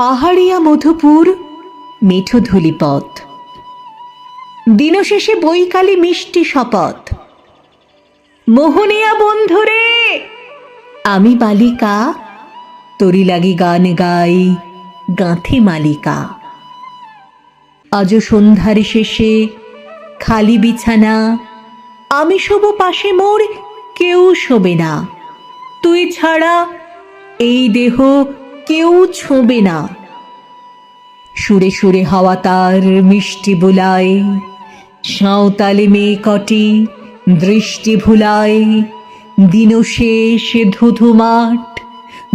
পাহাড়িয়া মধুপুর মিঠো ধুলিপথ দিনশেষে বৈকালে মিষ্টি শপথ। মোহনিয়া বন্ধুরে, আমি বালিকা, তরি লাগি গান গাই গাঁথি মালিকা। আজও সন্ধ্যার শেষে খালি বিছানা, আমি শোব পাশে মোর কেউ শোবে না। তুই ছাড়া এই দেহ কেউ ছোঁবে না। সুরে সুরে হাওয়া তার মিষ্টি বুলায়, সাঁওতালি মেয়ে কটি দৃষ্টি ভুলায়। দিন শেষ ধুধু মাঠ,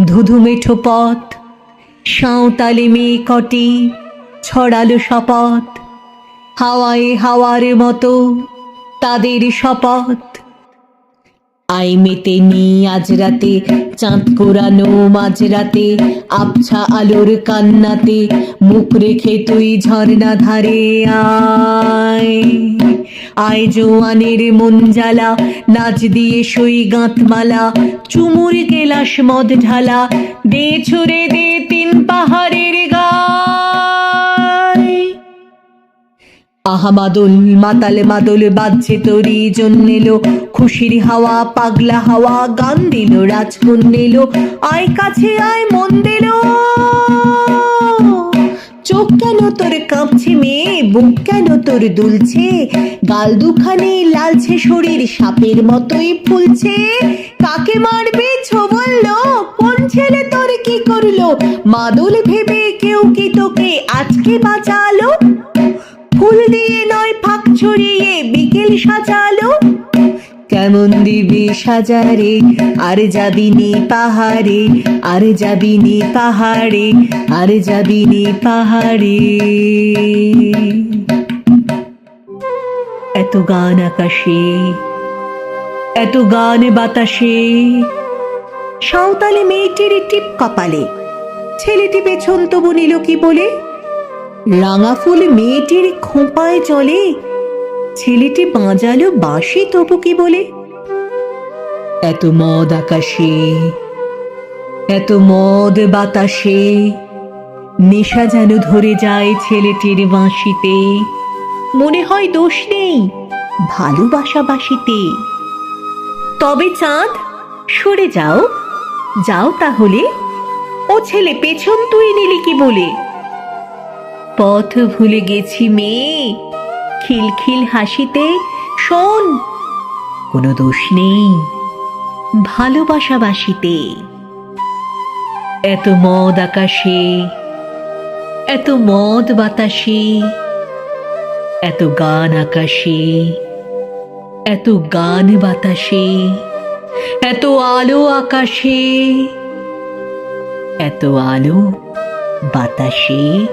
ধুধু মেঠো পথ, সাঁওতালি মেয়ে কটি ছড়ালো শপথ। হাওয়ায় হাওয়ার মতো তাদের শপথ। আই মেতে নি আজ রাতে, চাঁদ কোরানো মাঝরাতে আবছা আলোর কান্নাতে, মুখ রেখে তুই ঝর্ণা ধারে আয়। আয় জোয়ানের মন জ্বালা, নাচ দিয়ে সই গাঁতমালা চুমুর গেলাস মদ ঢালা, দে ছুড়ে দে তিন পাহাড়ের আহা মাদল মাতালে মাদল বাজছে তরি জন্মেলো খুশির হাওয়া, পাগলা হাওয়া, গান দিল, রাজকুন নিল আয় কাছে আয়, মন দিল। চোখ কেন তোর কাঁপছে মেয়ে, বুক কেন তোর দুলছে? গাল দুখানে লালছে, শরীর সাপের মতোই ফুলছে। কাকে মারবে ছো বলল কোন ছেলে তোর কি করল? মাদল ভেবে কেউ কি তোকে আজকে বাঁচালো? ফুল দিয়ে নয় ফাঁক ছড়িয়ে বিকেল সাজালো। কেমন দিবি সাজারে, আর যাবি নি পাহাড়ে, আর যাবিনি পাহাড়ে, আর যাবিনি পাহাড়ে। এত গান আকাশে, এত গান বাতাসে। সাঁওতালি মেয়েটির টিপ কপালে, ছেলেটি পেছন তবু নিল কি বলে? রাঙা ফুল মেয়েটির খোঁপায় চলে। ছেলেটি বাঁজালো বাঁশি তবু কি বলে, এত মদ আকাশে, এত মদ বাতাসে, নেশা যেন ধরে যায় ছেলেটির বাঁশিতে। মনে হয় দোষ নেই ভালোবাসা বাসিতে তবে চাঁদ, সরে যাও যাও তাহলে। ও ছেলে পেছন তুই নিলি কি বলে? পথ ভুলে গেছি মেয়ে। খিলখিল হাসিতে, শোন। কোনো দোষ নেই ভালোবাসা বাসিতে। এত মদ আকাশে, এত মদ বাতাসে, এত গান আকাশে, এত গান বাতাসে, এত আলো আকাশে, এত আলো বাতাসে।